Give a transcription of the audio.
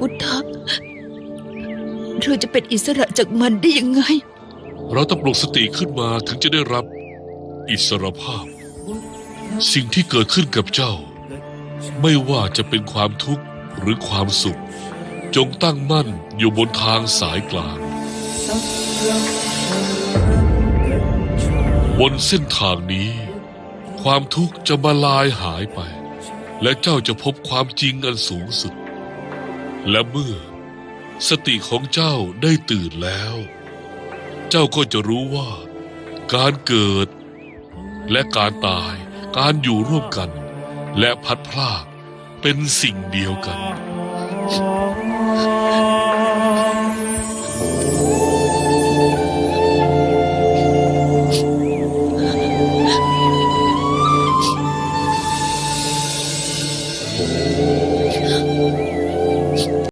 พุทธะเราจะเป็นอิสระจากมันได้ยังไง เราต้องปลุกสติขึ้นมาถึงจะได้รับอิสรภาพ สิ่งที่เกิดขึ้นกับเจ้า ไม่ว่าจะเป็นความทุกข์หรือความสุข จงตั้งมั่นอยู่บนทางสายกลาง บนเส้นทางนี้ ความทุกข์จะมาลายหายไป และเจ้าจะพบความจริงอันสูงสุด และเมื่อ สติของเจ้าได้ตื่นแล้ว เจ้าก็จะรู้ว่า การเกิด และการตาย การอยู่ร่วมกัน และพัดพลากเป็นสิ่งเดียวกัน Oh.